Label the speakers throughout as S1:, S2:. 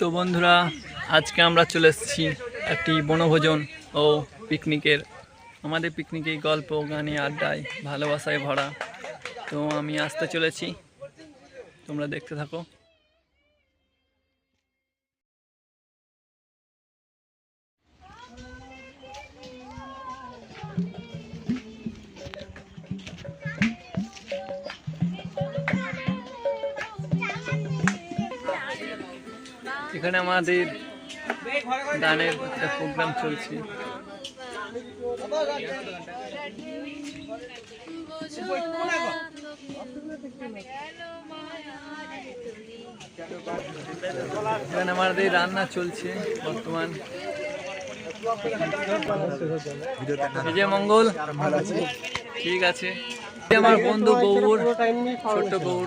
S1: তো বন্ধুরা, আজকে আমরা চলে এসেছি একটি বনভোজন ও পিকনিকের। আমাদের পিকনিকে গল্প, গানে, আড্ডায়, ভালোবাসায় ভরা। তো আমি আসতে চলেছি। তোমরা দেখতে থাকো। এখানে আমাদের গানের একটা প্রোগ্রাম চলছে। এখানে আমাদের রান্না চলছে বর্তমান। এই যে মঙ্গল, ঠিক আছে। আমার বন্ধু গৌর ছোট্ট গৌর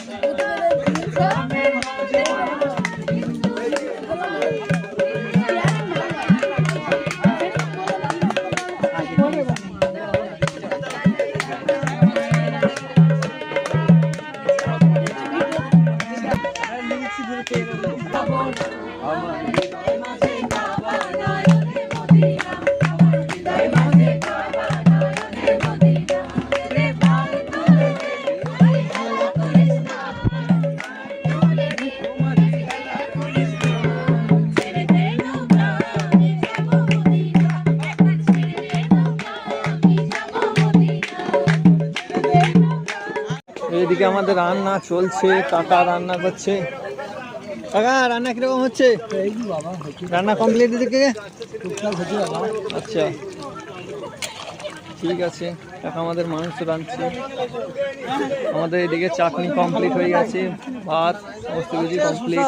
S1: এইদিকে আমাদের রান্না চলছে কাকা রান্না করছে। কাকা, রান্না কীরকম হচ্ছে? রান্না কমপ্লিট এদিকে আচ্ছা। ঠিক আছে। কাকা, আমাদের মাংস রাঁধছে। আমাদের এদিকে চাটনি কমপ্লিট হয়ে গেছে। ভাত, সমস্ত কিছু কমপ্লিট